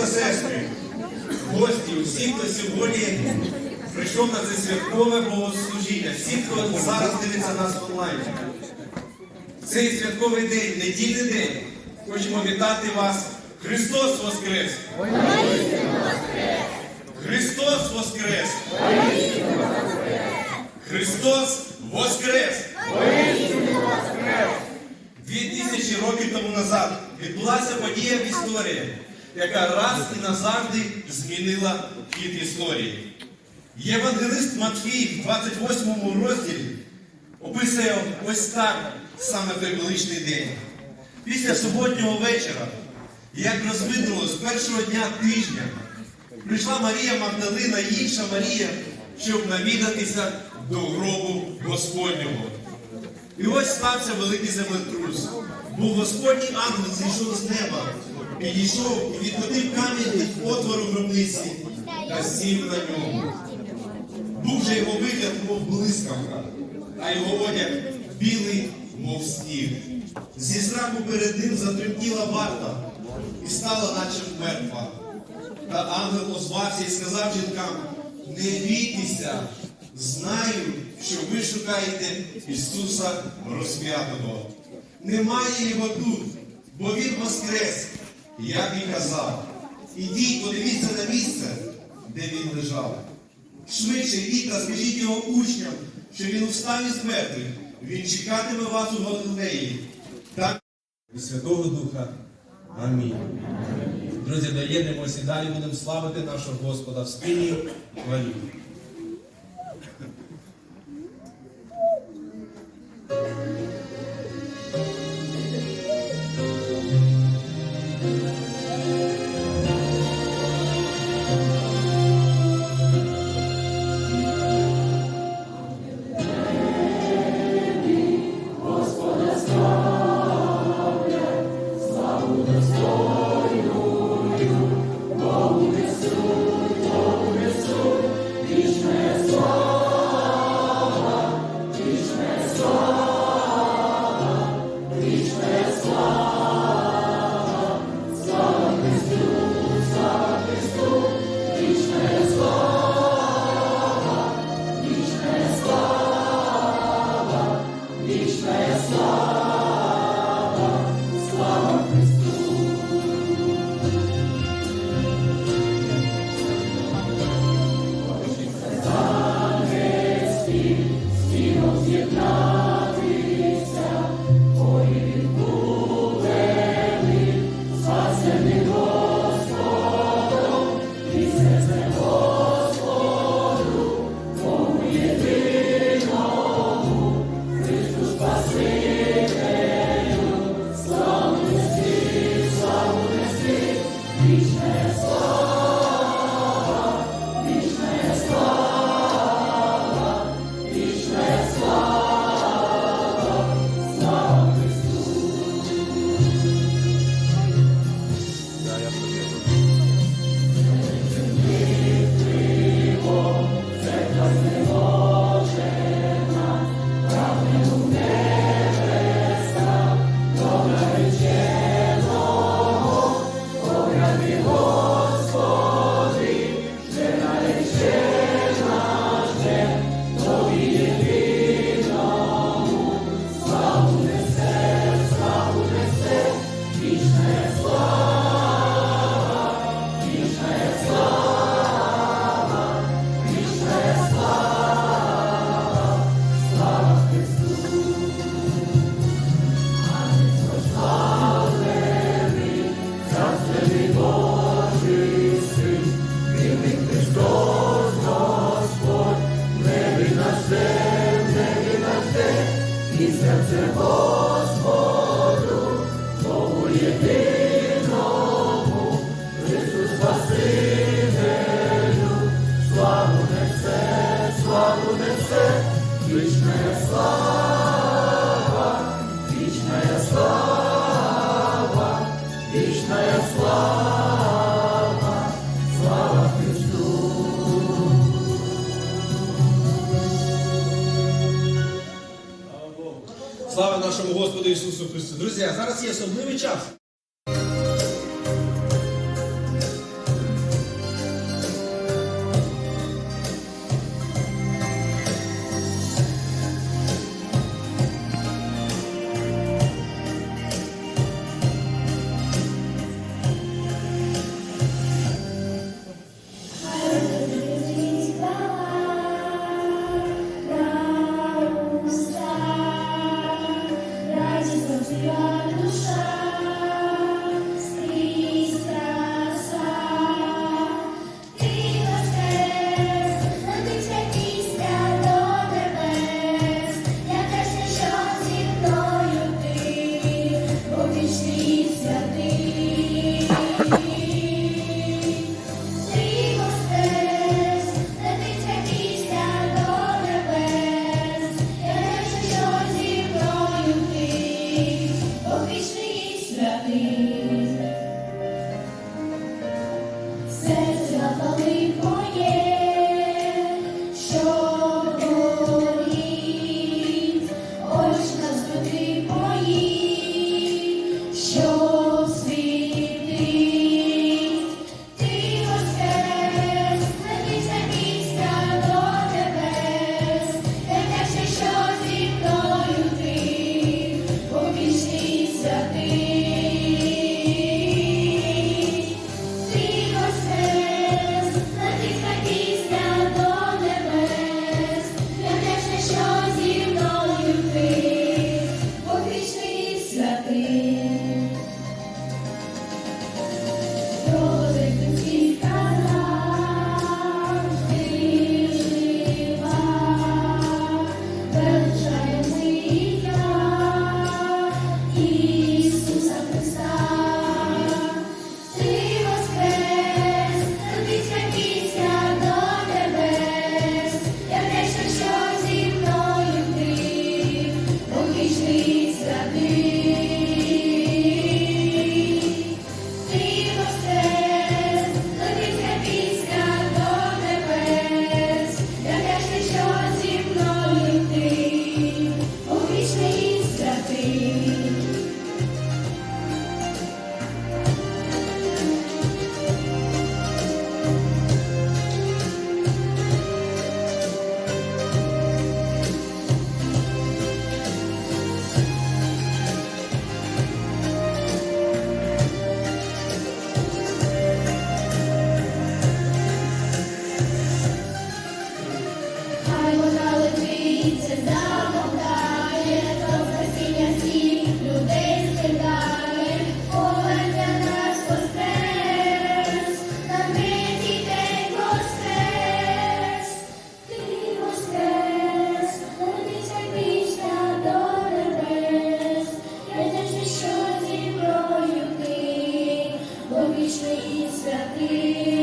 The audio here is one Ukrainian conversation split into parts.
та сестри, гості, усі, хто сьогодні прийшов на це святкове богослужіння, всі, хто зараз дивиться нас онлайн. Цей святковий день, недільний день, хочемо вітати вас. Христос Воскрес! Христос Воскрес! Христос Воскрес! Дві тисячі років тому назад відбулася подія в історії, яка раз і назавжди змінила хід історії. Євангелист Матфій в 28 розділі описує ось так саме той величний день. Після суботнього вечора, як розвиднулось першого дня тижня, прийшла Марія Магдалина і інша Марія, щоб навідатися до гробу Господнього. І ось стався великий землетрус. Був Господній ангел зійшов з неба, підійшов і відкотив камінь від отвору гробниці та сів на ньому. Був же його вигляд, мов блискавка, а його одяг білий, мов сніг. Зі страху перед ним затремтіла варта і стала, наче мертва. Та ангел озвався і сказав жінкам, не бійтеся, знаю, що ви шукаєте Ісуса розп'ятого. Немає його тут, бо Він воскрес, як і казав. Ідіть, подивіться на місце, де він лежав. Швидше йдіть та скажіть його учням, що він устав із мертвих. Він чекатиме вас у Галилеї. Так і Святого Духа. Амінь. Друзі, доєднуємося і далі будемо славити нашого Господа в спільній хвалі. Його. Слава нашому Господу Ісусу Христу. Друзі, зараз є особливий час. серце запалив моє, І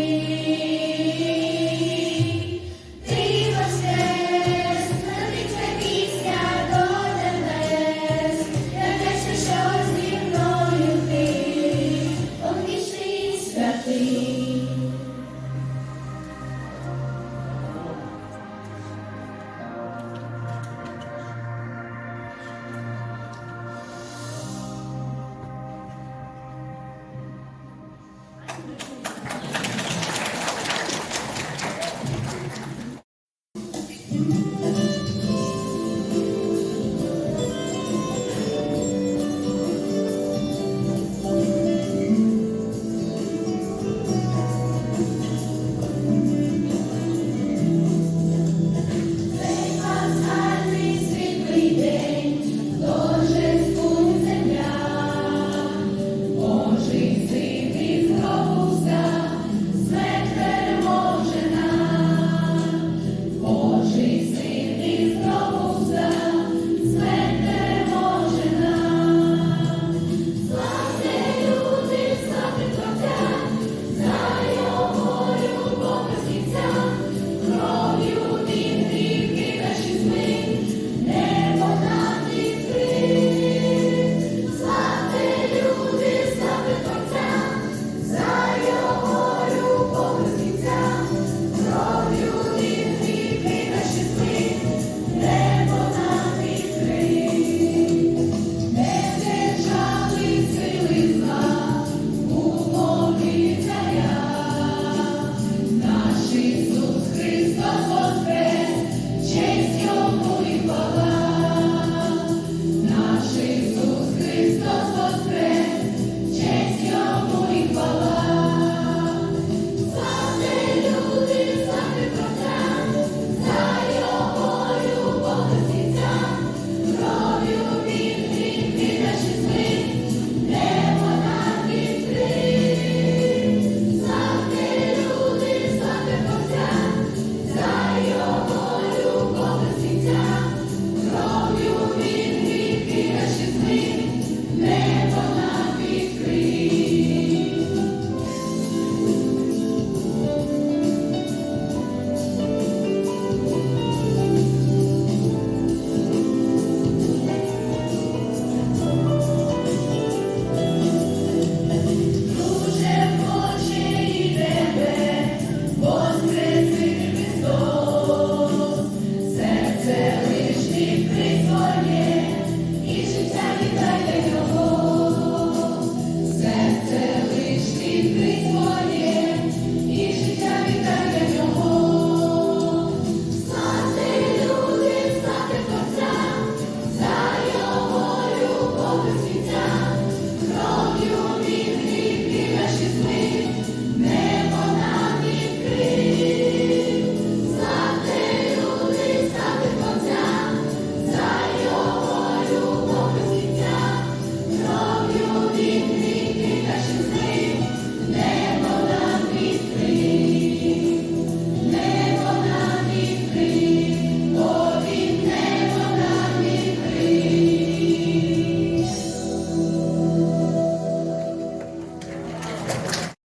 святий.